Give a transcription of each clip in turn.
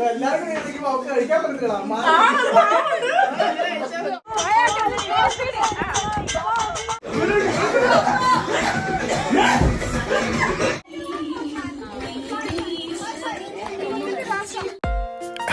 കഴിക്കാൻ പറ്റത്തില്ല.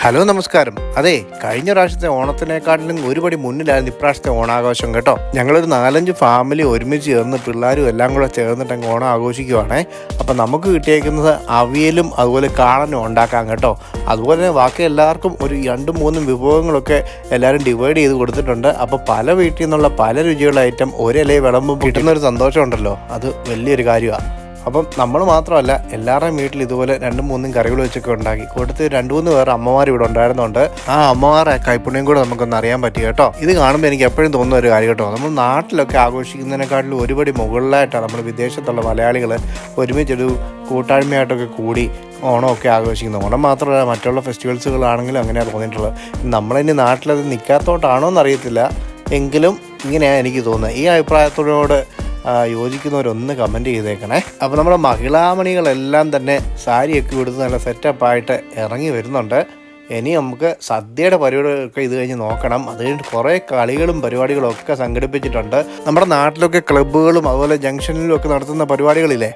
ഹലോ നമസ്കാരം. അതെ കഴിഞ്ഞ പ്രാവശ്യത്തെ ഓണത്തിനെക്കാട്ടിലും ഒരുപടി മുന്നിലായിരുന്നു ഇപ്രാവശ്യത്തെ ഓണാഘോഷം കേട്ടോ. ഞങ്ങളൊരു നാലഞ്ച് ഫാമിലി ഒരുമിച്ച് ചേർന്ന് പിള്ളേരും എല്ലാം കൂടെ ചേർന്നിട്ട് അങ്ങ് ഓണം ആഘോഷിക്കുവാണേ. അപ്പം നമുക്ക് കിട്ടിയേക്കുന്നത് അവിയലും അതുപോലെ കാളനും ഉണ്ടാക്കാം കേട്ടോ. അതുപോലെ തന്നെ ബാക്കി എല്ലാവർക്കും ഒരു രണ്ടും മൂന്നും വിഭവങ്ങളൊക്കെ എല്ലാവരും ഡിവൈഡ് ചെയ്ത് കൊടുത്തിട്ടുണ്ട്. അപ്പോൾ പല വീട്ടിൽ നിന്നുള്ള പല രുചിയുള്ള ഐറ്റം ഒരേ വിളമ്പും കിട്ടുന്ന ഒരു സന്തോഷമുണ്ടല്ലോ. അത് വലിയൊരു കാര്യമാണ് അപ്പം നമ്മൾ മാത്രമല്ല എല്ലാവരുടെയും വീട്ടിൽ ഇതുപോലെ രണ്ടും മൂന്നും കറികൾ വെച്ചൊക്കെ ഉണ്ടാക്കി. കൂട്ടത്തിൽ രണ്ട് മൂന്ന് പേർ അമ്മമാർ ഇവിടെ ഉണ്ടായിരുന്നുണ്ട് ആ അമ്മമാരെ കൈപ്പുണ്യം കൂടെ നമുക്കൊന്ന് അറിയാൻ പറ്റി കേട്ടോ. ഇത് കാണുമ്പോൾ എനിക്ക് എപ്പോഴും തോന്നുന്ന ഒരു കാര്യം കേട്ടോ. നമ്മൾ നാട്ടിലൊക്കെ ആഘോഷിക്കുന്നതിനെക്കാട്ടിലും ഒരുപടി മുകളിലായിട്ടാണ് നമ്മൾ വിദേശത്തുള്ള മലയാളികൾ ഒരുമിച്ചൊരു കൂട്ടായ്മയായിട്ടൊക്കെ കൂടി ഓണമൊക്കെ ആഘോഷിക്കുന്നത്. ഓണം മാത്രമല്ല മറ്റുള്ള ഫെസ്റ്റിവൽസുകളാണെങ്കിലും അങ്ങനെയാണ് തോന്നിയിട്ടുള്ളത്. നമ്മളിനി നാട്ടിലത് നിൽക്കാത്തോട്ടാണോ എന്നറിയത്തില്ല എങ്കിലും ഇങ്ങനെയാണ് എനിക്ക് തോന്നുന്നത്. ഈ അഭിപ്രായത്തോട് യോജിക്കുന്നവരൊന്ന് കമന്റ് ചെയ്തേക്കണേ. അപ്പോൾ നമ്മുടെ മഹിളാമണികളെല്ലാം തന്നെ സാരിയൊക്കെ കൊടുത്ത് നല്ല സെറ്റപ്പായിട്ട് ഇറങ്ങി വരുന്നുണ്ട്. ഇനി നമുക്ക് സദ്യയുടെ പരിപാടികളൊക്കെ ഇത് കഴിഞ്ഞ് നോക്കണം. അത് കഴിഞ്ഞിട്ട് കുറേ കളികളും പരിപാടികളും ഒക്കെ സംഘടിപ്പിച്ചിട്ടുണ്ട്. നമ്മുടെ നാട്ടിലൊക്കെ ക്ലബ്ബുകളും അതുപോലെ ജംഗ്ഷനിലും ഒക്കെ നടത്തുന്ന പരിപാടികളില്ലേ?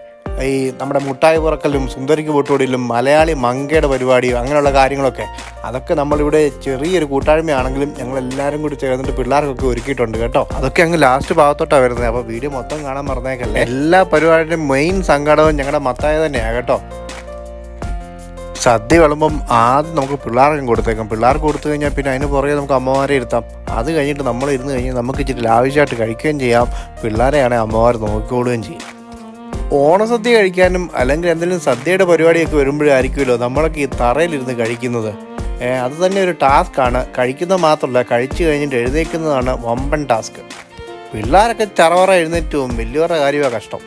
ഈ നമ്മുടെ മുട്ടായി പുറക്കലും സുന്ദരിക്ക് പൊട്ടുകൊടിയിലും മലയാളി മങ്കയുടെ പരിപാടിയും അങ്ങനെയുള്ള കാര്യങ്ങളൊക്കെ അതൊക്കെ നമ്മളിവിടെ ചെറിയൊരു കൂട്ടായ്മയാണെങ്കിലും ഞങ്ങൾ എല്ലാവരും കൂടി ചേർന്നിട്ട് പിള്ളേർക്കൊക്കെ ഒരുക്കിയിട്ടുണ്ട് കേട്ടോ. അതൊക്കെ അങ്ങ് ലാസ്റ്റ് ഭാഗത്തോട്ടാണ് വരുന്നത്. അപ്പോൾ വീഡിയോ മൊത്തം കാണാൻ മറന്നേക്കല്ലേ? എല്ലാ പരിപാടിയുടെയും മെയിൻ സംഘടനവും ഞങ്ങളുടെ മത്തായ തന്നെയാണ് കേട്ടോ. സദ്യ വിളമ്പം ആദ്യം നമുക്ക് പിള്ളേർക്കും കൊടുത്തേക്കാം. പിള്ളേർക്ക് കൊടുത്തു കഴിഞ്ഞാൽ പിന്നെ അതിന് പുറകെ നമുക്ക് അമ്മമാരെ ഇരുത്താം. അത് കഴിഞ്ഞിട്ട് നമ്മൾ ഇരുന്ന് കഴിഞ്ഞാൽ നമുക്ക് ഇച്ചിരി ലാവിഷായിട്ട് കഴിക്കുകയും ചെയ്യാം. പിള്ളേരെയാണെങ്കിൽ അമ്മമാർ നോക്കിക്കോളുകയും ചെയ്യും. ഓണസദ്യ കഴിക്കാനും അല്ലെങ്കിൽ എന്തെങ്കിലും സദ്യയുടെ പരിപാടിയൊക്കെ വരുമ്പോഴായിരിക്കുമല്ലോ നമ്മളൊക്കെ ഈ തറയിലിരുന്ന് കഴിക്കുന്നത്. അത് തന്നെ ഒരു ടാസ്ക്കാണ് കഴിക്കുന്നത് മാത്രമല്ല കഴിച്ചു കഴിഞ്ഞിട്ട് എഴുന്നേൽക്കുന്നതാണ് വമ്പൻ ടാസ്ക് പിള്ളേരൊക്കെ ചറവറ എഴുന്നേറ്റ് വലിയവരുടെ കാര്യമാണ് കഷ്ടം.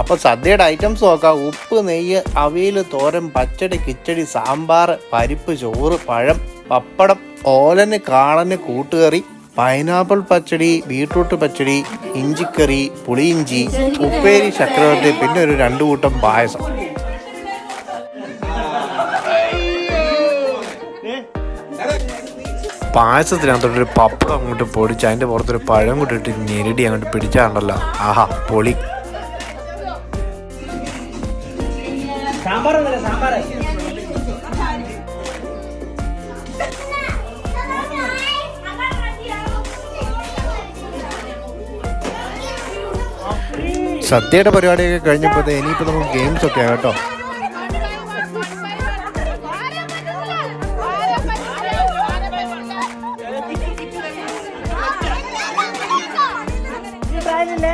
അപ്പോൾ സദ്യയുടെ ഐറ്റംസ് നോക്കാം. ഉപ്പ് നെയ്യ് അവിയൽ തോരൻ പച്ചടി കിച്ചടി സാമ്പാർ പരിപ്പ് ചോറ് പഴം പപ്പടം ഓലന് കാളന് കൂട്ടുകറി പൈനാപ്പിൾ പച്ചടി ബീട്രൂട്ട് പച്ചടി ഇഞ്ചിക്കറി പുളിയിഞ്ചി ഉപ്പേരി ചക്രവർത്തി പിന്നെ ഒരു രണ്ടു കൂട്ടം പായസം. പായസത്തിനകത്തോട്ട് ഒരു പപ്പടം അങ്ങോട്ട് പൊടിച്ച് അതിന്റെ പുറത്തൊരു പഴം കൂട്ടിട്ട് ഞെരടി അങ്ങോട്ട് പിടിച്ചാണ്ടല്ലോ. ആഹാ പൊളി. സാമ്പാർ സാമ്പാർ. സദ്യയുടെ പരിപാടിയൊക്കെ കഴിഞ്ഞപ്പോൾ ഇനിയിപ്പോൾ നമുക്ക് ഗെയിംസ് ഒക്കെ കേട്ടോ. നാരായണ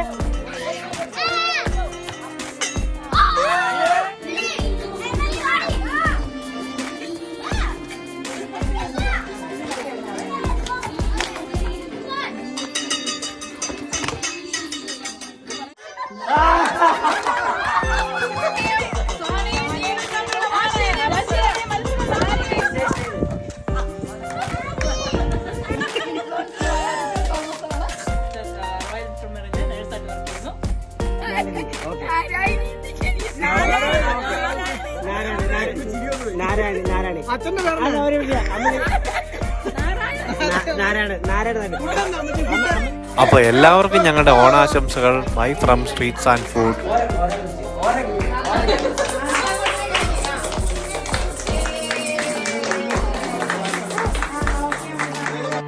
അപ്പോൾ എല്ലാവർക്കും ഞങ്ങളുടെ ഓണാശംസകൾ my from streets and food